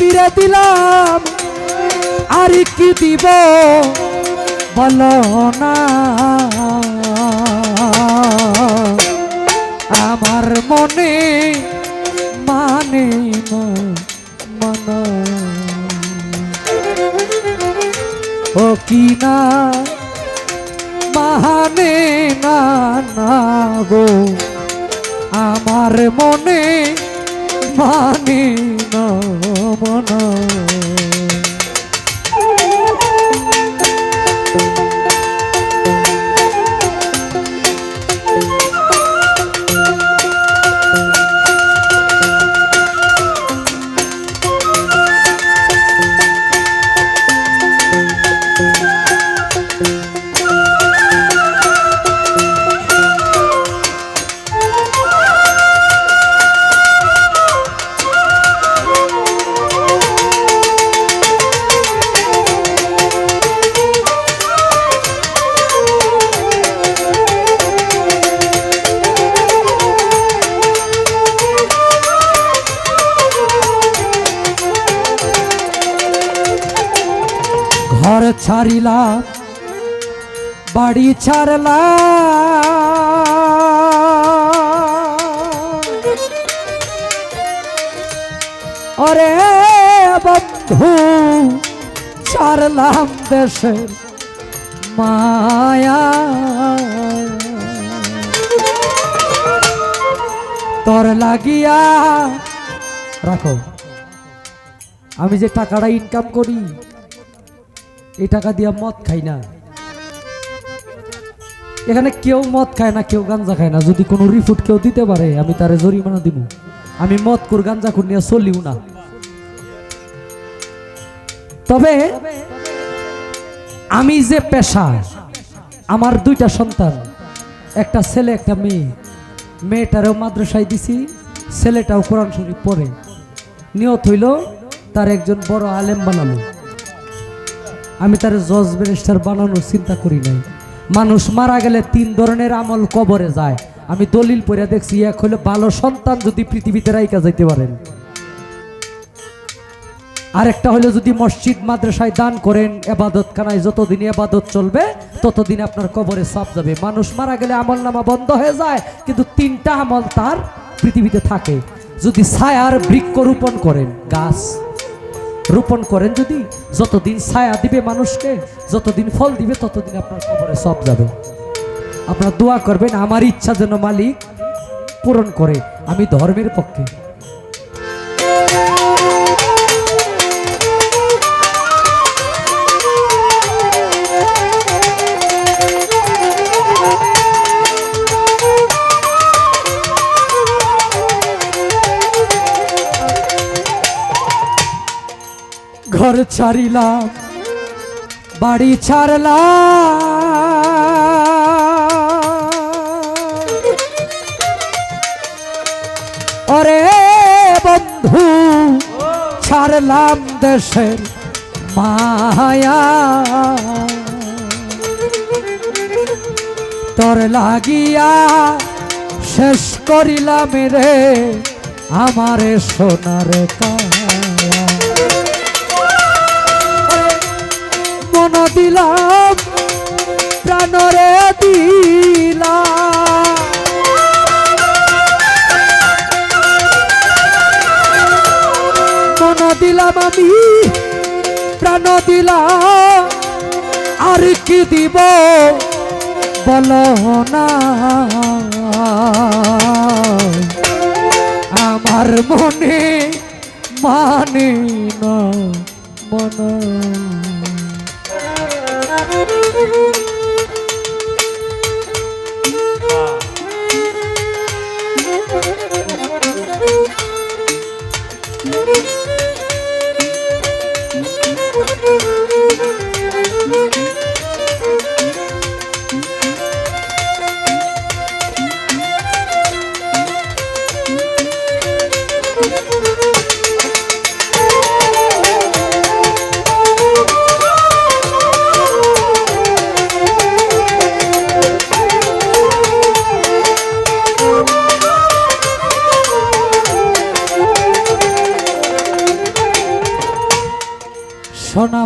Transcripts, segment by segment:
নবীরে দিলাম। আর কি দিব বলো না। আমার মনে মানে মানা। ও কি না মানে না গো। আমার মনে মানে না মনা ঘর ছাড়িলাম বাড়ি ছাড়লাম ওরে বন্ধু, ছাড়লাম দেশের মায়া। তোর লাগিয়া, রাখো, আমি যে টাকাটা ইনকাম করি এই টাকা দিয়ে মদ খাই না। এখানে কেউ মদ খায় না, কেউ গাঞ্জা খায় না। যদি কোনো রিপোর্ট কেউ দিতে পারে, আমি তারে জরিমানা দিব আমি মদ কুর গাঞ্জা কুর নিয়ে চলিও না। তবে আমি যে পেশা, আমার দুইটা সন্তান, একটা ছেলে, একটা মেয়ে। মেয়েটারেও মাদ্রাসায় দিছি, ছেলেটাও কোরআন শরীফ পড়ে। নিয়ত হইল তার একজন বড় আলেম বানালো আমি তার জজ ব্যারিস্টার বানানোর চিন্তা করি নাই। মানুষ মারা গেলে তিন ধরনের আমল কবরে যায়। আমি দলিল পড়ে দেখছি, এক হলো ভালো সন্তান যদি পৃথিবীতে রাইকা যাইতে পারেন। আরেকটা হলো যদি মসজিদ মাদ্রাসায় দান করেন এবাদত খানায় যতদিন এবাদত চলবে, ততদিন আপনার কবরে সাপ যাবে। মানুষ মারা গেলে আমল নামা বন্ধ হয়ে যায়, কিন্তু তিনটা আমল তার পৃথিবীতে থাকে। যদি ছায়ার বৃক্ষ রোপণ করেন, গাছ রোপণ করেন যদি, যতদিন ছায়া দিবে মানুষকে, যতদিন ফল দিবে, ততদিন আপনার কবরে সব যাবে। আপনার দোয়া করবেন, আমার ইচ্ছা যেন মালিক পূরণ করে, আমি ধর্মের পক্ষে। ছাড়িলাম, বাড়ি ছাড়লাম। ওরে বন্ধু, ছাড়লাম দেশের মায়া। তোর লাগিয়া শেষ করিলাম রে, আমারে সোনার কায়া দিলাম, প্রাণরে দিলাম। মন দিলাম আমি, প্রাণ দিলাম। আর কি দিব বল না। আমার মনে মানে না মনে। Música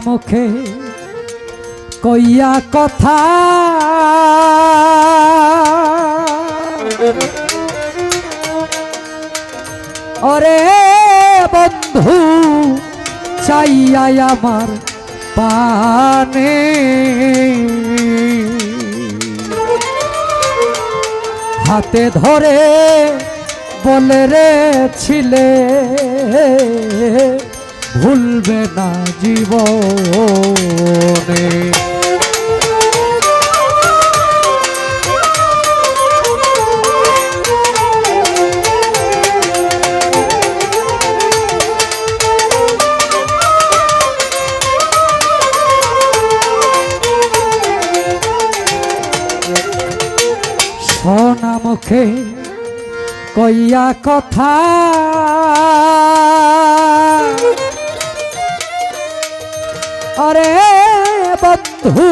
মুখে কইয়া কথা। ওরে বন্ধু চাইয়াই আমার পানে হাতে ধরে বলে রে ছিলে। ভুলবে না জীবনে। সোনা কইয়া কথা। আরে বন্ধু,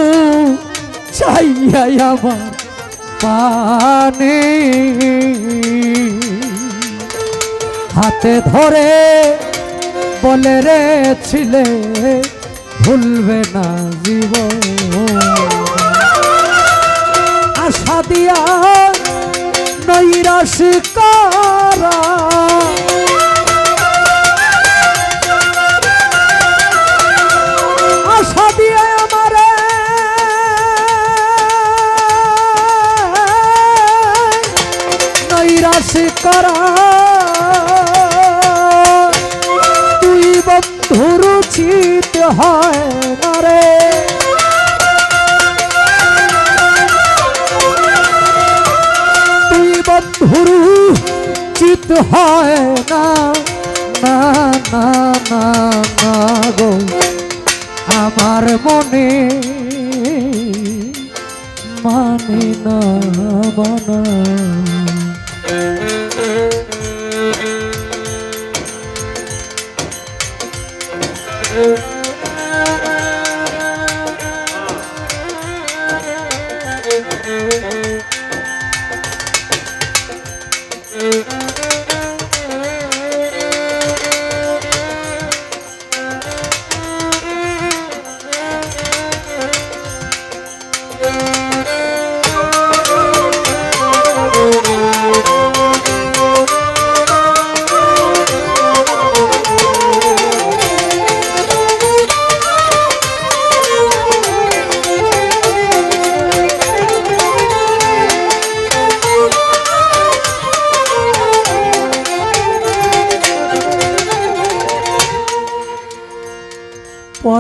চাইয়াই আমার পানে। হাতে ধরে বলে রে, ছিলে, ভুলবে না জীবন। আশা দিয়া নৈরাশ করা চিত হয় না। না না না না গো। আমার মনে মানে না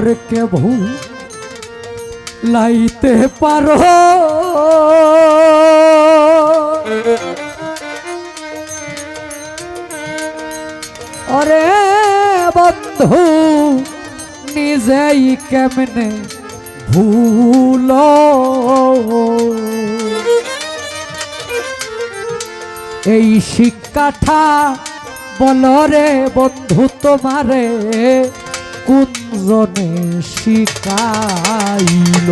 পরকে ভুল লাইতে পারো। অরে বন্ধু নিজেই কেমনে ভুল? এই শিক্ষাটা বলরে বন্ধু তোমারে কুঞ্জনে শিখাইল।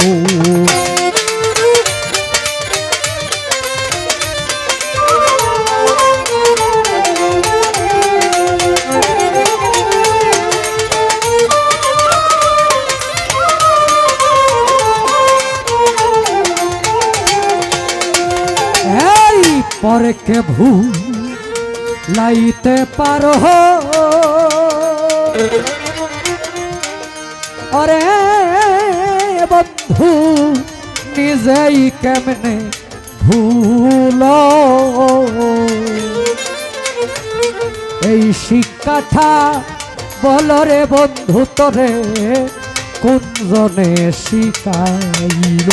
এই পরকে ভুল লাইতে পারো? অরে বন্ধু, নিজেই কেমনে ভুল? এই শিক্ষাটা বলরে বন্ধু, তরে কুঞ্জনে শিখাইল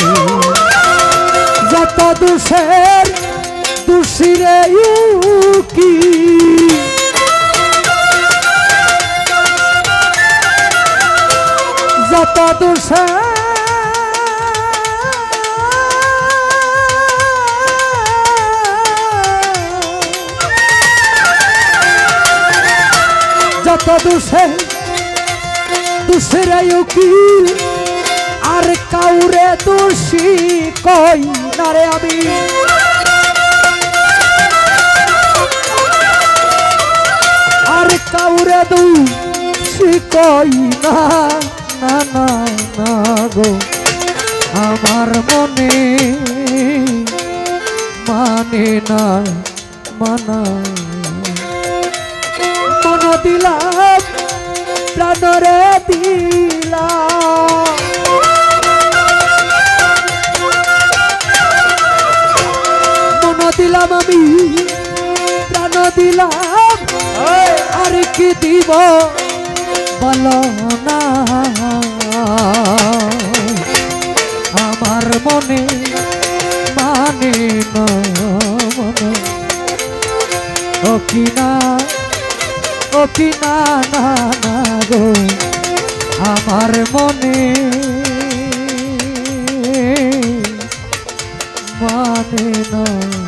যত দুষের দুষিরে কি যত দুষে। যত দুষে, দুষিরে কি আর কাউরে দোষী কই না রে আমি? আর কাউরে দোষী কই না? আমার মনে মানে না মানা মন দিলাম, প্রাণরে দিলাম। মন দিলাম আমি প্রাণ দিলাম। আর কি দিব, বলো না। মনে মানে না মনে না আমার মনে। মানে না মানা